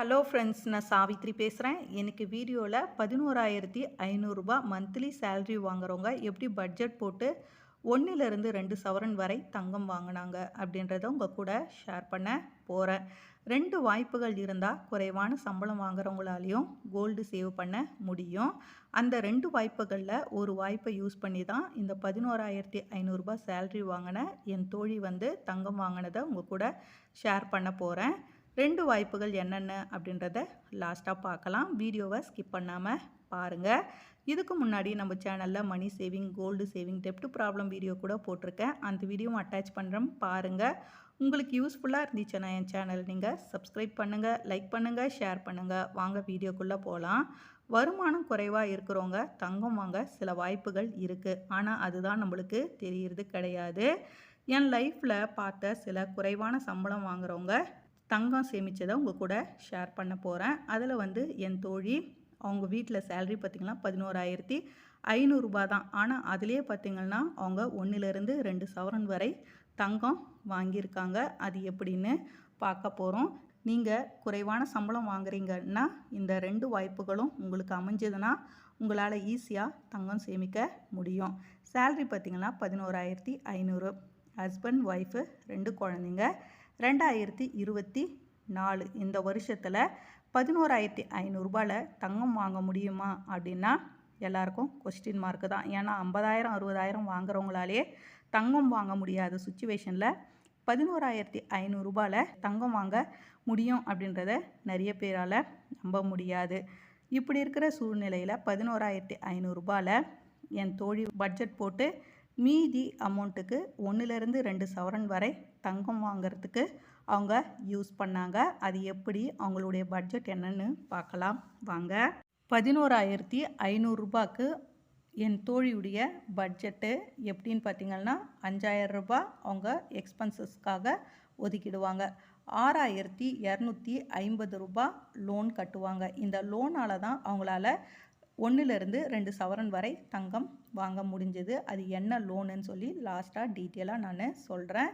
Hello friends நான் சாவித்ரி பேசுகிறேன் எனக்கு வீடியோவில் பதினோராயிரத்தி ஐநூறுரூபா மந்த்லி சேல்ரி வாங்குறவங்க எப்படி பட்ஜெட் போட்டு ஒன்றிலிருந்து ரெண்டு சவரன் வரை தங்கம் வாங்கினாங்க அப்படின்றத உங்கள் கூட ஷேர் பண்ண போகிறேன் ரெண்டு வாய்ப்புகள் இருந்தால் குறைவான சம்பளம் வாங்குறவங்களாலையும் கோல்டு சேவ் பண்ண முடியும். அந்த ரெண்டு வாய்ப்புகளில் ஒரு வாய்ப்பை யூஸ் பண்ணி தான் இந்த பதினோராயிரத்தி ஐநூறுரூபா சேல்ரி வாங்கின என் தோழி வந்து தங்கம் வாங்கினதை உங்கள் கூட ஷேர் பண்ண போகிறேன் ரெண்டு வாய்ப்புகள் என்னென்ன அப்படின்றத லாஸ்ட்டாக பார்க்கலாம். வீடியோவை ஸ்கிப் பண்ணாமல் பாருங்கள் இதுக்கு முன்னாடி நம்ம சேனலில் மணி சேவிங் கோல்டு சேவிங் டெப்ட் ப்ராப்ளம் வீடியோ கூட போட்டிருக்கேன். அந்த வீடியோவும் அட்டாச் பண்ணுறேன் பாருங்கள் உங்களுக்கு யூஸ்ஃபுல்லாக இருந்துச்சுன்னா என் சேனல் நீங்கள் சப்ஸ்கிரைப் பண்ணுங்கள் லைக் பண்ணுங்கள் ஷேர் பண்ணுங்கள் வாங்க வீடியோக்குள்ளே போகலாம் வருமானம் குறைவாக இருக்கிறவங்க தங்கம் வாங்க சில வாய்ப்புகள் இருக்குது ஆனால் அதுதான் நம்மளுக்கு தெரியறது கிடையாது. என் லைஃப்பில் பார்த்த சில குறைவான சம்பளம் வாங்குறவங்க தங்கம் சேமித்ததை உங்கள் கூட ஷேர் பண்ண போகிறேன் அதில் வந்து என் தோழி அவங்க வீட்டில் சேல்ரி பார்த்திங்கன்னா பதினோராயிரத்தி ஐநூறுரூபா தான். ஆனால் அதுலேயே பார்த்திங்கன்னா அவங்க ஒன்றிலேருந்து ரெண்டு சவரன் வரை தங்கம் வாங்கியிருக்காங்க. அது எப்படின்னு பார்க்க போகிறோம் நீங்கள் குறைவான சம்பளம் வாங்குறீங்கன்னா இந்த ரெண்டு வாய்ப்புகளும் உங்களுக்கு அமைஞ்சதுன்னா உங்களால் ஈஸியாக தங்கம் சேமிக்க முடியும். சேல்ரி பார்த்திங்கன்னா பதினோராயிரத்தி ஐநூறு. ஹஸ்பண்ட் ஒய்ஃபு ரெண்டு குழந்தைங்க. ரெண்டாயிரத்தி இருபத்தி நாலு இந்த வருஷத்தில் பதினோராயிரத்தி ஐநூறுரூபாவில் தங்கம் வாங்க முடியுமா அப்படின்னா எல்லாருக்கும் கொஸ்டின் மார்க்கு தான். ஏன்னா ஐம்பதாயிரம் அறுபதாயிரம் வாங்குறவங்களாலே தங்கம் வாங்க முடியாத சுச்சுவேஷனில் பதினோராயிரத்தி ஐநூறுரூபாவில் தங்கம் வாங்க முடியும் அப்படின்றத நிறைய பேரால் நம்ப முடியாது. இப்படி இருக்கிற சூழ்நிலையில் பதினோராயிரத்தி ஐநூறுரூபாவில் என் தோழி பட்ஜெட் போட்டு மீதி அமௌண்ட்டுக்கு ஒன்றுலேருந்து ரெண்டு சவரன் வரை தங்கம் வாங்கிறதுக்கு அவங்க யூஸ் பண்ணாங்க. அது எப்படி? அவங்களுடைய பட்ஜெட் என்னன்னு பார்க்கலாம். வாங்க. பதினோராயிரத்தி ஐநூறுரூபாக்கு என் தோழியுடைய பட்ஜெட்டு எப்படின்னு பார்த்தீங்கன்னா அஞ்சாயிரம் ரூபாய் அவங்க எக்ஸ்பென்சஸ்க்காக ஒதுக்கிடுவாங்க. ஆறாயிரத்தி இரநூத்தி ஐம்பது ரூபாய் லோன் கட்டுவாங்க. இந்த லோனால் தான் அவங்களால ஒன்றுலேருந்து ரெண்டு சவரன் வரை தங்கம் வாங்க முடிஞ்சது. அது என்ன லோனுன்னு சொல்லி லாஸ்ட்டாக டீட்டெயிலாக நான் சொல்கிறேன்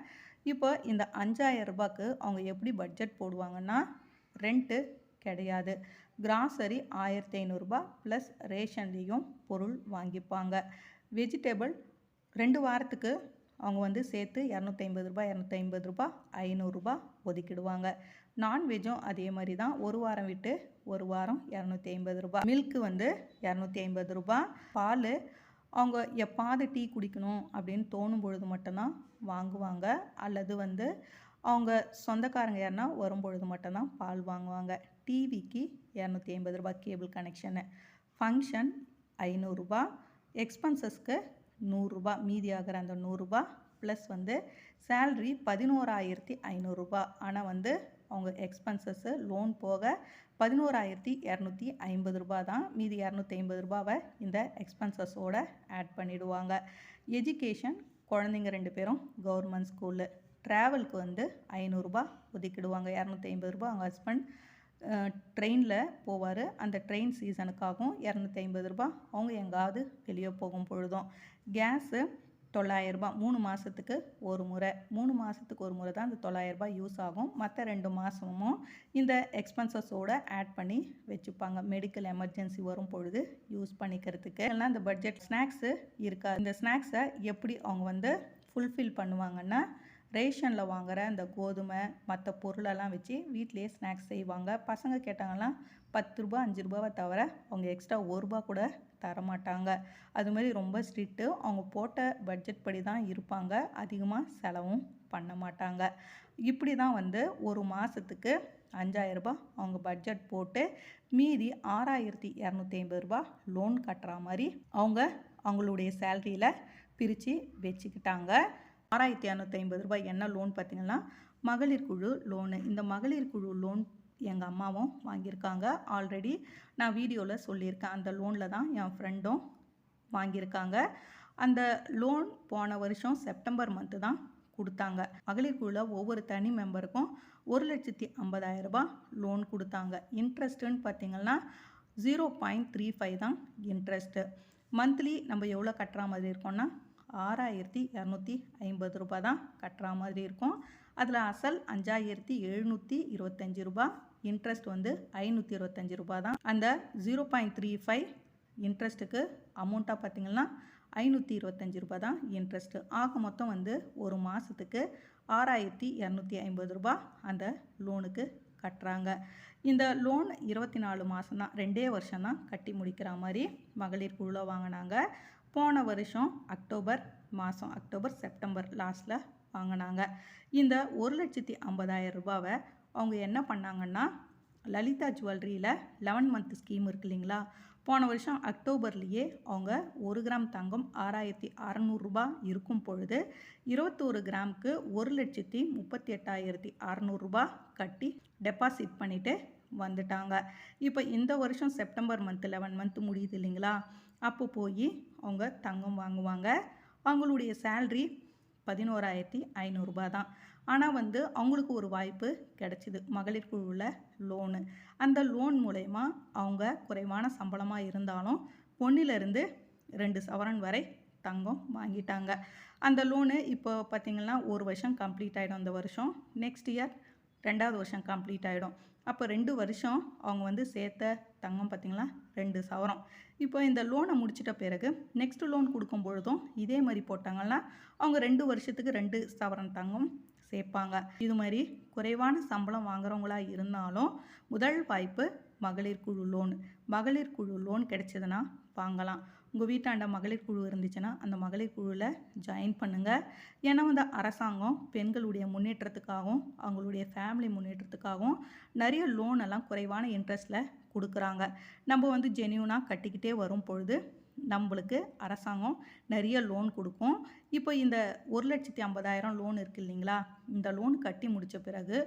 இப்போ இந்த அஞ்சாயிரம் ரூபாய்க்கு அவங்க எப்படி பட்ஜெட் போடுவாங்கன்னா ரெண்ட்டு கிடையாது. கிராசரி ஆயிரத்தி ஐநூறுரூபா ப்ளஸ் ரேஷன்லேயும் பொருள் வாங்கிப்பாங்க. வெஜிடபிள் ரெண்டு வாரத்துக்கு அவங்க வந்து சேர்த்து இரநூத்தி ஐம்பது ரூபாய் இரநூத்தி ஐம்பது ரூபாய் ஐநூறுரூபா ஒதுக்கிடுவாங்க. நான்வெஜ்ஜும் அதே மாதிரி தான் ஒரு வாரம் விட்டு ஒரு வாரம் இரநூத்தி ஐம்பது ரூபாய் மில்க்கு வந்து இரநூத்தி ஐம்பது ரூபாய் பால் அவங்க எப்பாவது டீ குடிக்கணும் அப்படின்னு தோணும் பொழுது மட்டும்தான் வாங்குவாங்க. அல்லது வந்து அவங்க சொந்தக்காரங்க யாருன்னா வரும்பொழுது மட்டும்தான் பால் வாங்குவாங்க. டிவிக்கு இரநூத்தி ஐம்பது ரூபாய் கேபிள் கனெக்ஷனு. ஃபங்க்ஷன் ஐநூறுரூபா எக்ஸ்பென்சஸ்க்கு நூறுரூபா மீதி ஆகிற அந்த நூறுரூபா ப்ளஸ் வந்து சேல்ரி பதினோராயிரத்தி ஐநூறுரூபா ஆனால் வந்து அவங்க எக்ஸ்பென்சஸ்ஸு லோன் போக பதினோராயிரத்தி இரநூத்தி ஐம்பது ரூபா தான் மீதி இரநூத்தி ஐம்பது ரூபாவை இந்த எக்ஸ்பென்சஸோடு ஆட் பண்ணிவிடுவாங்க எஜுகேஷன் குழந்தைங்க ரெண்டு பேரும் கவர்மெண்ட் ஸ்கூலு ட்ராவலுக்கு வந்து ஐநூறுரூபா ஒதுக்கிடுவாங்க. இரநூத்தி ஐம்பது ரூபா அவங்க ஹஸ்பண்ட் ட்ரெயினில் போவார். அந்த ட்ரெயின் சீசனுக்காகவும் இரநூத்தி ஐம்பது ரூபா அவங்க எங்காவது வெளியே போகும் பொழுதும். கேஸு தொள்ளாயிரரூபா மூணு மாதத்துக்கு ஒரு முறை. மூணு மாதத்துக்கு ஒரு முறை தான் இந்த தொள்ளாயிரரூபா யூஸ் ஆகும். மற்ற ரெண்டு மாதமும் இந்த எக்ஸ்பென்சஸோடு ஆட் பண்ணி வச்சுப்பாங்க. மெடிக்கல் எமர்ஜென்சி வரும் பொழுது யூஸ் பண்ணிக்கிறதுக்கு. எல்லாம் இந்த பட்ஜெட் ஸ்நாக்ஸு இருக்காது. இந்த ஸ்நாக்ஸை எப்படி அவங்க வந்து ஃபுல்ஃபில் பண்ணுவாங்கன்னா ரேஷனில் வாங்குகிற அந்த கோதுமை மற்ற பொருளெல்லாம் வச்சு வீட்லேயே ஸ்நாக்ஸ் செய்வாங்க. பசங்க கேட்டாங்கலாம் பத்து ரூபா அஞ்சு ரூபாவை தவிர அவங்க எக்ஸ்ட்ரா ஒரு ரூபா கூட தரமாட்டாங்க. அது மாதிரி ரொம்ப ஸ்ட்ரிக்ட்டு அவங்க போட்ட பட்ஜெட் படி தான் இருப்பாங்க. அதிகமாக செலவும் பண்ண மாட்டாங்க. இப்படி தான் வந்து ஒரு மாதத்துக்கு அஞ்சாயிரரூபா அவங்க பட்ஜெட் போட்டு மீதி ஆறாயிரத்தி இரநூத்தி ஐம்பது ரூபா லோன் கட்டுற மாதிரி அவங்க அவங்களுடைய சேல்ரியில் பிரித்து வச்சுக்கிட்டாங்க. ஆறாயிரத்தி இரநூத்தி ஐம்பது ரூபாய் என்ன லோன் பார்த்தீங்கன்னா மகளிர் குழு லோனு இந்த மகளிர் குழு லோன் எங்கள் அம்மாவும் வாங்கியிருக்காங்க. ஆல்ரெடி நான் வீடியோவில் சொல்லியிருக்கேன். அந்த லோனில் தான் என் ஃப்ரெண்டும் வாங்கியிருக்காங்க. அந்த லோன் போன வருஷம் செப்டம்பர் மந்த்து தான் கொடுத்தாங்க. மகளிர் குழுவில் ஒவ்வொரு தனி மெம்பருக்கும் ஒரு லட்சத்தி ஐம்பதாயிரம் ரூபாய் லோன் கொடுத்தாங்க. இன்ட்ரெஸ்ட்டுன்னு பார்த்தீங்கன்னா ஜீரோ பாயிண்ட் த்ரீ ஃபைவ் தான் இன்ட்ரெஸ்ட்டு மந்த்லி நம்ம எவ்வளோ கட்டுற மாதிரி இருக்கோம்னா ஆறாயிரத்தி இரநூத்தி ஐம்பது ரூபாய் தான் கட்டுற மாதிரி இருக்கும். அதில் அசல் அஞ்சாயிரத்தி எழுநூற்றி இருபத்தஞ்சி ரூபாய் இன்ட்ரெஸ்ட் வந்து ஐநூற்றி இருபத்தஞ்சி ரூபா தான் அந்த ஜீரோ பாயிண்ட் த்ரீ ஃபைவ் இன்ட்ரெஸ்ட்டுக்கு அமௌண்ட்டாக பார்த்தீங்கன்னா ஐநூற்றி இருபத்தஞ்சி ரூபா தான் இன்ட்ரெஸ்ட்டு ஆக மொத்தம் வந்து ஒரு மாதத்துக்கு ஆறாயிரத்தி இரநூத்தி ஐம்பது ரூபா அந்த லோனுக்கு கட்டுறாங்க. இந்த லோன் இருபத்தி நாலு மாதம் தான் ரெண்டே வருஷம் தான் கட்டி முடிக்கிற மாதிரி மகளிர் குழுவில் வாங்கினாங்க. போன வருஷம் அக்டோபர் மாதம் அக்டோபர் செப்டம்பர் லாஸ்ட்டில் வாங்கினாங்க. இந்த ஒரு லட்சத்தி ஐம்பதாயிரம் ரூபாவை அவங்க என்ன பண்ணாங்கன்னா லலிதா ஜுவல்லரியில் லெவன் மந்த் ஸ்கீம் இருக்கு இல்லைங்களா? போன வருஷம் அக்டோபர்லேயே அவங்க ஒரு கிராம் தங்கம் ஆறாயிரத்தி அறநூறுரூபா இருக்கும் பொழுது இருபத்தோரு கிராமுக்கு ஒரு லட்சத்தி முப்பத்தி எட்டாயிரத்தி அறநூறுரூபா கட்டி டெபாசிட் பண்ணிவிட்டு வந்துட்டாங்க. இப்போ இந்த வருஷம் செப்டம்பர் மந்த் லெவன் மந்த் முடியுது இல்லைங்களா? அப்போ போய் அவங்க தங்கம் வாங்குவாங்க. அவங்களுடைய சேல்ரி பதினோராயிரத்தி ஐநூறுரூபா தான் ஆனால் வந்து அவங்களுக்கு ஒரு வாய்ப்பு கிடச்சிது. மகளிர் குழுவில் லோனு. அந்த லோன் மூலயமா அவங்க குறைவான சம்பளமாக இருந்தாலும் பொண்ணிலிருந்து ரெண்டு சவரன் வரை தங்கம் வாங்கிட்டாங்க. அந்த லோனு இப்போ பார்த்திங்கன்னா ஒரு வருஷம் கம்ப்ளீட் ஆகிடும் அந்த வருஷம். நெக்ஸ்ட் இயர் ரெண்டாவது வருஷம் கம்ப்ளீட் ஆகிடும் அப்போ ரெண்டு வருஷம் அவங்க வந்து சேர்த்த தங்கம் பார்த்திங்களா ரெண்டு சவரம். இப்போ இந்த லோனை முடிச்சிட்ட பிறகு நெக்ஸ்ட் லோன் கொடுக்கும் பொழுதும் இதே மாதிரி போட்டாங்கன்னா அவங்க ரெண்டு வருஷத்துக்கு ரெண்டு சவரன் தங்கம் சேர்ப்பாங்க. இது மாதிரி குறைவான சம்பளம் வாங்குறவங்களா இருந்தாலும் முதல் வாய்ப்பு மகளிர் குழு லோன் மகளிர் குழு லோன் கிடைச்சதுன்னா வாங்கலாம். உங்கள் வீட்டாண்ட மகளிர் குழு இருந்துச்சுன்னா அந்த மகளிர் குழுவில் ஜாயின் பண்ணுங்கள் ஏன்னா வந்து அரசாங்கம் பெண்களுடைய முன்னேற்றத்துக்காகவும் அவங்களுடைய ஃபேமிலி முன்னேற்றத்துக்காகவும் நிறைய லோன் எல்லாம் குறைவான இன்ட்ரெஸ்ட்டில் கொடுக்குறாங்க. நம்ம வந்து ஜெனியூனாக கட்டிக்கிட்டே வரும் பொழுது நம்மளுக்கு அரசாங்கம் நிறைய லோன் கொடுக்கும். இப்போ இந்த ஒரு லட்சத்தி ஐம்பதாயிரம் லோன் இருக்குது இல்லைங்களா? இந்த லோன் கட்டி முடித்த பிறகு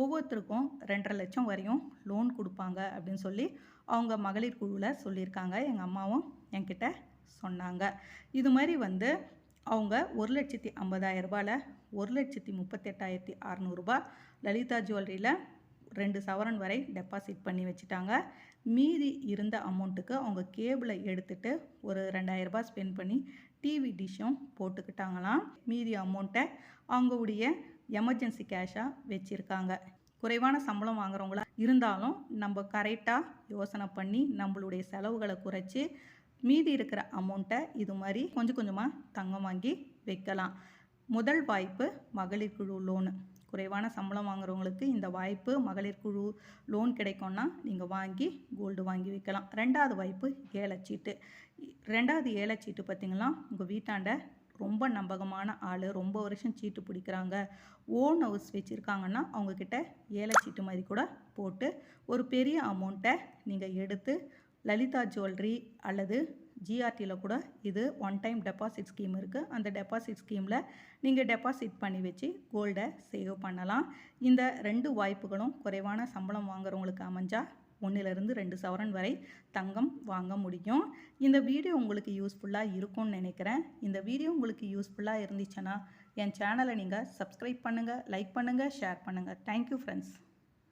ஒவ்வொருத்தருக்கும் ரெண்டரை லட்சம் வரையும் லோன் கொடுப்பாங்க அப்படின்னு சொல்லி அவங்க மகளிர் குழுவில் சொல்லியிருக்காங்க. எங்கள் அம்மாவும் என்கிட்ட சொன்னாங்க. இது மாதிரி வந்து அவங்க ஒரு லட்சத்தி ஐம்பதாயிரம் ரூபாயில் ஒரு லட்சத்தி முப்பத்தெட்டாயிரத்தி அறநூறுபா லலிதா ஜுவல்லரியில் ரெண்டு சவரன் வரை டெபாசிட் பண்ணி வச்சுட்டாங்க. மீதி இருந்த அமௌண்ட்டுக்கு அவங்க கேபிளை எடுத்துகிட்டு ஒரு ரெண்டாயிரரூபா ஸ்பெண்ட் பண்ணி டிவி டிஷ்ஷும் போட்டுக்கிட்டாங்களாம். மீதி அமௌண்ட்டை அவங்களுடைய எமர்ஜென்சி கேஷாக வச்சுருக்காங்க. குறைவான சம்பளம் வாங்குறவங்களா இருந்தாலும் நம்ம கரெக்டாக யோசனை பண்ணி நம்மளுடைய செலவுகளை குறைச்சி மீதி இருக்கிற அமௌண்ட்டை இது மாதிரி கொஞ்சம் கொஞ்சமாக தங்கம் வாங்கி வைக்கலாம். முதல் வாய்ப்பு மகளிர் குழு லோனு குறைவான சம்பளம் வாங்குறவங்களுக்கு இந்த வாய்ப்பு மகளிர் குழு லோன் கிடைக்கும்னா நீங்கள் வாங்கி கோல்டு வாங்கி வைக்கலாம். ரெண்டாவது வாய்ப்பு ஏலச்சீட்டு. ரெண்டாவது ஏலச்சீட்டு பார்த்திங்கன்னா உங்கள் வீட்டாண்ட ரொம்ப நம்பகமான ஆள் ரொம்ப வருஷம் சீட்டு பிடிக்கிறாங்க. ஓன் ஹவுஸ் வச்சுருக்காங்கன்னா அவங்கக்கிட்ட ஏழை சீட்டு மாதிரி கூட போட்டு ஒரு பெரிய அமௌண்ட்டை நீங்கள் எடுத்து லலிதா ஜுவல்லரி அல்லது ஜிஆர்டியில் கூட இது ஒன் டைம் டெபாசிட் ஸ்கீம் இருக்குது அந்த டெபாசிட் ஸ்கீமில் நீங்கள் டெபாசிட் பண்ணி வச்சு கோல்டை சேவ் பண்ணலாம். இந்த ரெண்டு வாய்ப்புகளும் குறைவான சம்பளம் வாங்குறவங்களுக்கு அமைஞ்சால் ஒன்றிலிருந்து ரெண்டு சவரன் வரை தங்கம் வாங்க முடியும். இந்த வீடியோ உங்களுக்கு யூஸ்ஃபுல்லாக இருக்கும்னு நினைக்கிறேன். இந்த வீடியோ உங்களுக்கு யூஸ்ஃபுல்லாக இருந்துச்சுன்னா என் சேனலை நீங்கள் சப்ஸ்கிரைப் பண்ணுங்கள் லைக் பண்ணுங்கள் ஷேர் பண்ணுங்கள் தேங்க்யூ ஃப்ரெண்ட்ஸ்